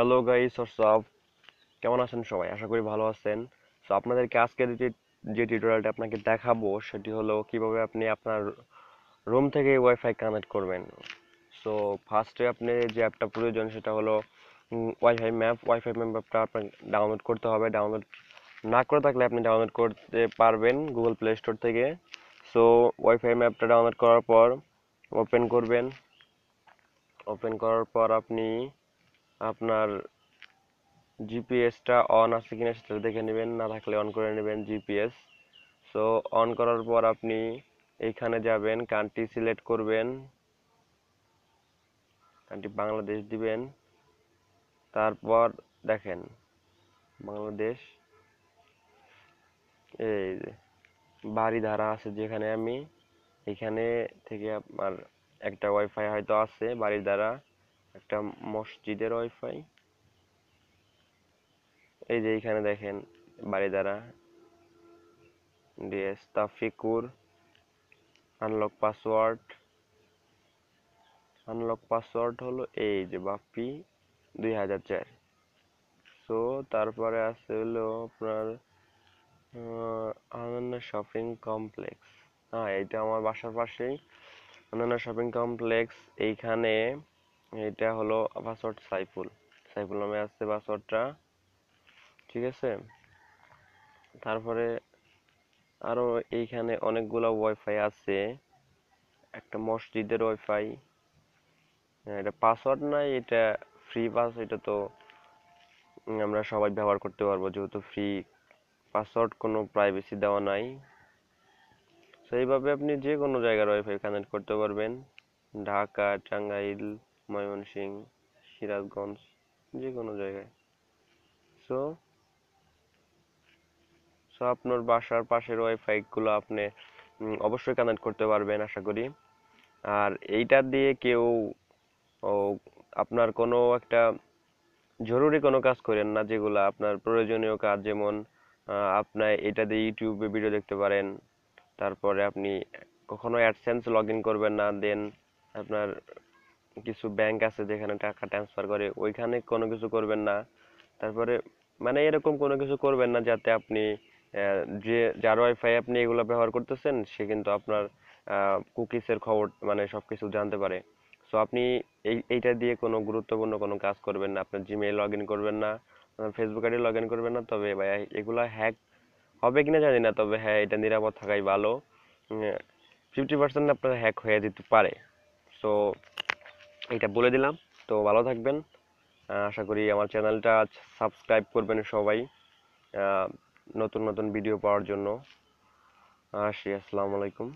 Hello guys WhatsApp কেমন আছেন সবাই? আশা করি ভালো আছেন। সো আপনাদেরকে আজকে যে যে টিউটোরিয়ালটা আপনাকে দেখাবো, সেটি হলো কীভাবে আপনি আপনার রুম থেকে ওয়াইফাই কানেক্ট করবেন। সো ফার্স্টে আপনি যে অ্যাপটা প্রয়োজন, সেটা হলো ওয়াইফাই ম্যাপ ওয়াইফাই ম্যাপ অ্যাপটা আপনার ডাউনলোড করতে হবে। ডাউনলোড না করে থাকলে আপনি ডাউনলোড করতে পারবেন গুগল প্লে স্টোর থেকে। সো ওয়াইফাই ম্যাপটা ডাউনলোড করার পর ওপেন করবেন। ওপেন করার পর আপনি আপনার জিপিএসটা অন আছে কিনা সেটা দেখে নেবেন, না থাকলে অন করে নেবেন জিপিএস সো অন করার পর আপনি এইখানে যাবেন কান্ট্রি সিলেক্ট করবেন কান্ট্রি বাংলাদেশ দিবেন। তারপর দেখেন, বাংলাদেশ, এই যে বাড়ি ধারা আছে যেখানে আমি, এখানে থেকে আমার একটা ওয়াইফাই হয়তো আছে বাড়ির দ্বারা একটা মসজিদের ওয়াইফাই। এই যে এখানে দেখেন বাড়ি দ্বারা DS Tafikur unlock password unlock password হলো এই যে বাপ্পি, দুই হাজার চার। সো তারপরে আছে হলো আপনার অনন্য শপিং কমপ্লেক্স হ্যাঁ এইটা আমার বাসার পাশেই। অনন্য শপিং কমপ্লেক্স এইখানে এটা হলো পাসওয়ার্ড সাইফুল। সাইফুল নামে আসছে পাসওয়ার্ডটা ঠিক আছে? তারপরে আরও এইখানে অনেকগুলো ওয়াইফাই আছে। একটা মসজিদের ওয়াইফাই এটা পাসওয়ার্ড নাই, এটা ফ্রি পাস এটা তো আমরা সবাই ব্যবহার করতে পারব, যেহেতু ফ্রি পাসওয়ার্ড কোনো প্রাইভেসি দেওয়া নাই। তো এইভাবে আপনি যে কোনো জায়গার ওয়াইফাই কানেক্ট করতে পারবেন। ঢাকা, টাঙ্গাইল ময়মনসিংহ, সিরাজগঞ্জ যে কোনো জায়গায়। সো সো আপনার বাসার পাশের ওয়াইফাই গুলো আপনি অবশ্যই কানেক্ট করতে পারবেন, আশা করি। আর এইটা দিয়ে কেউ, ও, আপনার কোনো একটা জরুরি কোনো কাজ করেন না, যেগুলো আপনার প্রয়োজনীয় কাজ, যেমন আপনার এটা দিয়ে ইউটিউবে ভিডিও দেখতে পারেন, তারপরে আপনি কখনো অ্যাডসেন্স লগ ইন করবেন না, দেন আপনার কিছু ব্যাংক আছে যেখানে টাকা ট্রান্সফার করে, ওইখানে কোনো কিছু করবেন না। তারপরে মানে এরকম কোনো কিছু করবেন না যাতে আপনি যে, যার ওয়াইফাই আপনি এগুলো ব্যবহার করতেছেন, সে কিন্তু আপনার কুকিসের খবর মানে সবকিছু জানতে পারে। সো আপনি এই, এইটা দিয়ে কোনো গুরুত্বপূর্ণ কোনো কাজ করবেন না। আপনার জিমেইল লগ ইন করবেন না ফেসবুক আইডি লগ ইন করবেন না। তবে ভাই এগুলো হ্যাক হবে কিনা জানি না, তবে হ্যাঁ এটা নিরাপদ থাকাই ভালো। ফিফটি পার্সেন্ট আপনার হ্যাক হয়ে যেতে পারে। সো এটা বলে দিলাম। তো ভালো থাকবেন। আশা করি আমার চ্যানেলটা সাবস্ক্রাইব করবেন সবাই। নতুন নতুন ভিডিও পাওয়ার জন্য। আসি, আসসালামু আলাইকুম।